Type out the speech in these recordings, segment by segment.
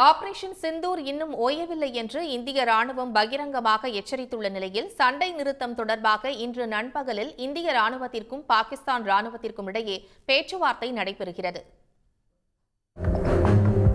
Operation Sindoor இன்னும் ஓயவில்லை என்று இந்திய ராணுவம் பகிரங்கமாக எச்சரித்துள்ள நிலையில் சண்டை நிறுத்தம் தொடர்பாக இன்று நண்பகலில் இந்திய ராணுவத்திற்கும் பாகிஸ்தான் ராணுவத்திற்கும் இடையே பேச்சுவார்த்தை நடைபெறுகிறது.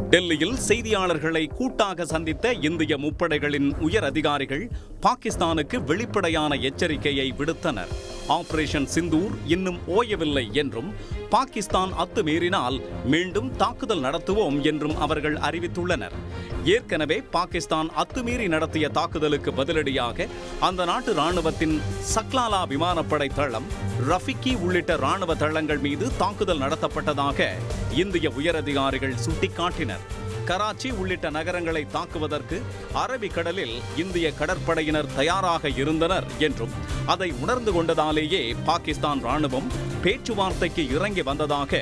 டெல்லியில் செய்தியாளர்களை கூட்டாக சந்தித்த இந்திய முப்படைகளின் உயர் அதிகாரிகள் பாகிஸ்தானுக்கு வெளிப்படையான எச்சரிக்கையை விடுத்தனர். ஆபரேஷன் சிந்தூர் இன்னும் ஓயவில்லை என்றும் பாகிஸ்தான் அத்துமீறினால் மீண்டும் தாக்குதல் நடத்துவோம் என்றும் அவர்கள் அறிவித்துள்ளனர். ஏற்கனவே பாகிஸ்தான் அத்துமீறி நடத்திய தாக்குதலுக்கு பதிலடியாக அந்த நாட்டு ராணுவத்தின் சக்லாலா விமானப்படை தளம் ரஃபிக்கி உள்ளிட்ட ராணுவ தளங்கள் மீது தாக்குதல் நடத்தப்பட்டதாக இந்திய உயரதிகாரிகள் சுட்டிக்காட்டினர். கராச்சி உள்ளிட்ட நகரங்களை தாக்குவதற்கு அரபிக்கடலில் இந்திய கடற்படையினர் தயாராக இருந்தனர் என்றும் அதை உணர்ந்து கொண்டதாலேயே பாகிஸ்தான் ராணுவம் பேச்சுவார்த்தைக்கு இறங்கி வந்ததாக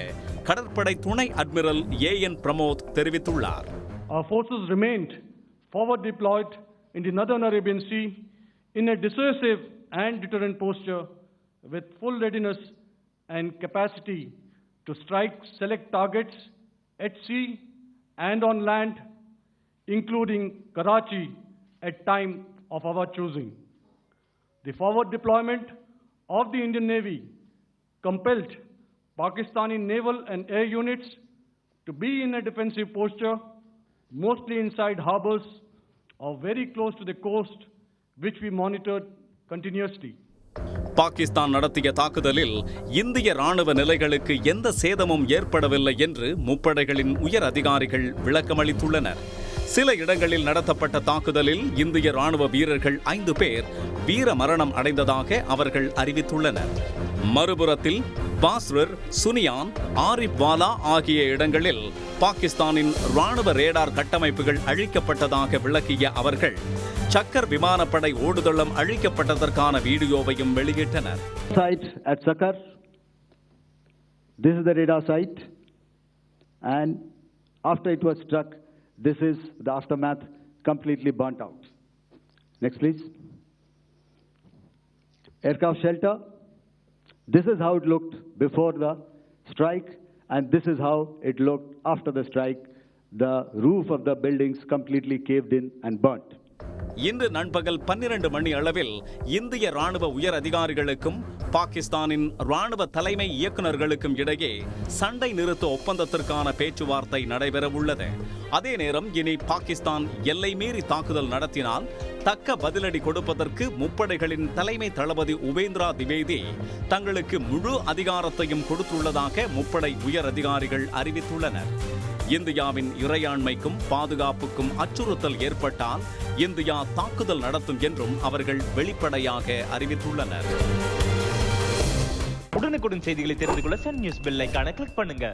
கடற்படை துணை அட்மிரல் ஏ என் பிரமோத் தெரிவித்துள்ளார் Our forces remained forward deployed in the northern Arabian Sea in a dissuasive and deterrent posture with full readiness and capacity to strike select targets at sea and on land, including Karachi at time of our choosing. The forward deployment of the Indian Navy compelled Pakistani naval and air units to be in a defensive posture, mostly inside harbors or very close to the coast, which we monitored continuously. Pakistan நடத்திய தாக்குதலில் இந்திய ராணுவ நிலைகளுக்கு எந்த சேதமும் ஏற்படவில்லை என்று முப்படைகளின் உயர் அதிகாரிகள் விளக்கமளித்துள்ளனர். சில இடங்களில் நடத்தப்பட்ட தாக்குதலில் இந்திய ராணுவ வீரர்கள் ஐந்து பேர் வீர மரணம் அடைந்ததாக அவர்கள் அறிவித்துள்ளனர். மறுபுறத்தில் பாஸ்ரர் சுனியான் ஆரிப்வாலா ஆகிய இடங்களில் பாகிஸ்தானின் ராணுவ ரேடார் கட்டமைப்புகள் அழிக்கப்பட்டதாக விளக்கிய அவர்கள் சக்கர் விமானப்படை ஓடுதளம் அழிக்கப்பட்டதற்கான வீடியோவையும் வெளியிட்டனர் This is the radar site, and after it was struck, this is the aftermath completely burnt out. Next, please. Aircraft shelter, This is how it looked before the strike, and this is how it looked after the strike. The roof of the buildings completely caved in and burnt. இன்று நண்பகல் பன்னிரண்டு மணி அளவில் இந்திய ராணுவ உயர் அதிகாரிகளுக்கும் பாகிஸ்தானின் ராணுவ தலைமை இயக்குநர்களுக்கும் இடையே சண்டை நிறுத்த ஒப்பந்தத்திற்கான பேச்சுவார்த்தை நடைபெறவுள்ளது அதே நேரம் இனி பாகிஸ்தான் எல்லை மீறி தாக்குதல் நடத்தினால் தக்க பதிலடி கொடுப்பதற்கு முப்படைகளின் தலைமை தளபதி உபேந்திரா திவேதி தங்களுக்கு முழு அதிகாரத்தையும் கொடுத்துள்ளதாக முப்படை உயர் அதிகாரிகள் அறிவித்துள்ளனர். இந்தியாவின் இறையாண்மைக்கும் பாதுகாப்புக்கும் அச்சுறுத்தல் ஏற்பட்டால் இந்தியா தாக்குதல் நடத்தும் என்றும் அவர்கள் வெளிப்படையாக அறிவித்துள்ளனர். உடனுக்குடன் செய்திகளை தெரிந்து கொள்ள சன் நியூஸ் பெல் ஐகானை கிளிக் பண்ணுங்க.